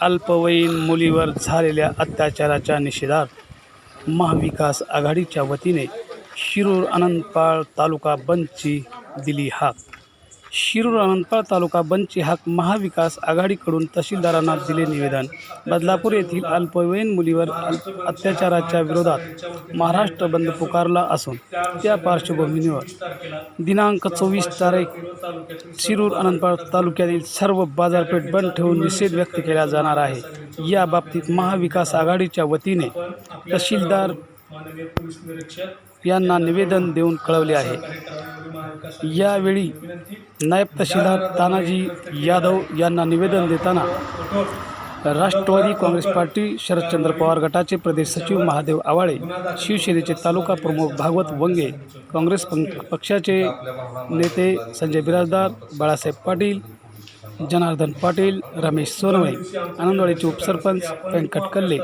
अल्पवयीन मुलीवर झालेल्या अत्याचाराच्या निषेधार्थ महाविकास आघाडीच्या वतीने शिरूर अनंतपाळ तालुका बंदची दिली हाक. शिरूर अनंतपाळ तालुका बंदची हाक महाविकास आघाडीकडून तहसीलदारांना दिले निवेदन. बदलापूर येथील अल्पवयीन मुलीवर अत्याचाराच्या विरोधात महाराष्ट्र बंद पुकारला असून त्या पार्श्वभूमीवर दिनांक चोवीस तारीख शिरूर अनंतपाळ तालुक्यातील सर्व बाजारपेठ बंद ठेवून निषेध व्यक्त केला जाणार आहे. या बाबतीत महाविकास आघाडीच्या वतीने तहसीलदार यांना निवेदन देऊन कळवले आहे. यावेळी नायब तहसीलदार तानाजी यादव यांना निवेदन देताना राष्ट्रवादी काँग्रेस पार्टी शरदचंद्र पवार गटाचे प्रदेश सचिव महादेव आवाळे शिवसेनेचे तालुका प्रमुख भागवत वंगे काँग्रेस पक्षाचे नेते संजय बिराजदार बाळासाहेब पाटील जनार्दन पाटील रमेश सोनवणे आनंदवाडीचे उपसरपंच व्यंकट कल्ले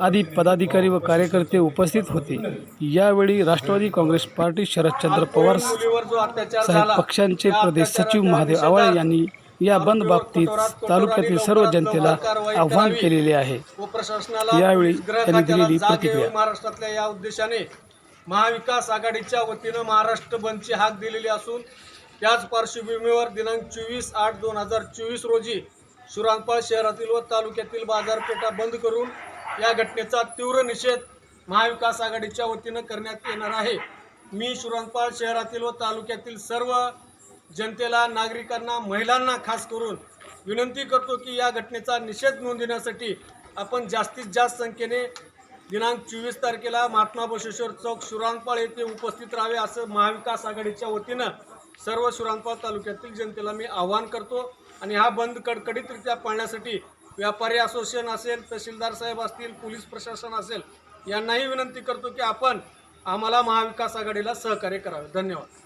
आदी पदाधिकारी व कार्यकर्ते उपस्थित होते यावेळी राष्ट्रवादी काँग्रेस पार्टी शरदचंद्र पवार साहेब पक्षांचे प्रदेश सचिव महादेव आवाळे यांनी या बंद बाबतीत तालुक्यातील सर्व जनतेला आव्हान केलेले आहे यावेळी त्यांनी दिलेली प्रतिक्रिया. महाराष्ट्रातल्या या उद्देशाने महाविकास आघाडीच्या वतीनं महाराष्ट्र बंदची हाक दिलेली असून त्याच पार्श्वभूमीवर दिनांक चोवीस आठ दोन हजार चोवीस रोजी सुरांगपाळ शहरातील व तालुक्यातील बाजारपेठा बंद करून या घटनेचा तीव्र निषेध महाविकास आघाडीच्या वतीनं करण्यात येणार आहे. मी सुरांगपाळ शहरातील व तालुक्यातील सर्व जनतेला नागरिकांना महिलांना खास करून विनंती करतो की या घटनेचा निषेध नोंदवण्यासाठी आपण जास्तीत जास्त संख्येने दिनांक चोवीस तारखेला महात्मा बसवेश्वर चौक सुरांगपाळ येथे उपस्थित राहावे असं महाविकास आघाडीच्या वतीनं सर्व सुरांपा तालुक्यातील जनतेला मी आवाहन करतो आणि हा बंद कडकडीतरित्या पाळण्यासाठी व्यापारी असोसिएशन असेल तहसीलदार साहेब असतील पोलीस प्रशासन असेल यांनाही विनंती करतो की आपण आम्हाला महाविकास आघाडीला सहकार्य करावे. धन्यवाद.